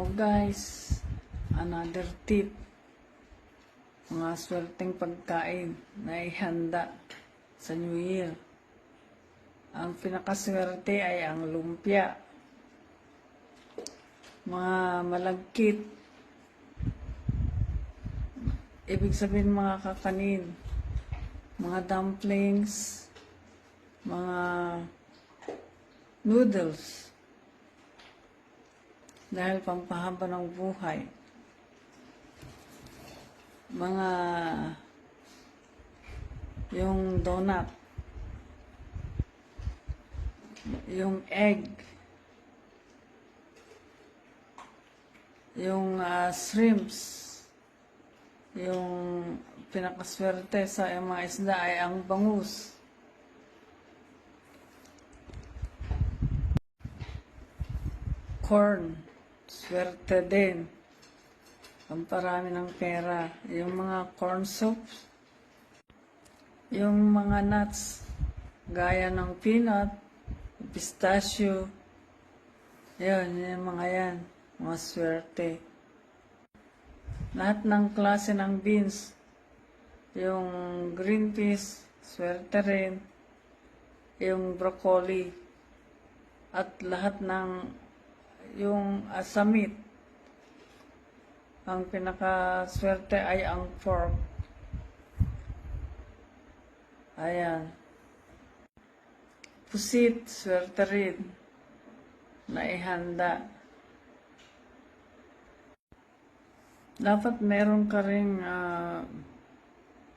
Hello guys, another tip. Mga swerteng pagkain na ihanda sa New Year. Ang pinakaswerte ay ang lumpia. Mga malagkit. Ibig sabihin mga kakanin. Mga dumplings. Mga noodles dahil pampahaba ng buhay. Mga yung donut, yung egg, yung ah, shrimps, yung pinakaswerte sa mga isda ay ang bangus. corn. Swerte din. Pamparami ng pera. Yung mga corn soups. Yung mga nuts. Gaya ng peanut. Pistachio. Yan, yung mga yan. Mga swerte. Lahat ng klase ng beans. Yung green peas. Swerte rin. Yung broccoli. At lahat ng yung asamit. Ang pinakaswerte ay ang pork. Ayan. Pusit, swerte rin. Na ihanda. Dapat meron ka rin ah,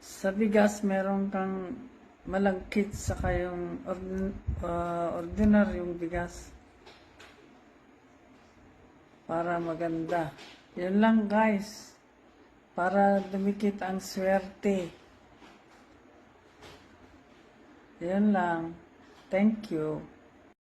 sa bigas meron kang malagkit sa kayong ordin, ah, ordinaryong bigas para maganda. Yun lang guys. Para dumikit ang swerte. Yun lang. Thank you.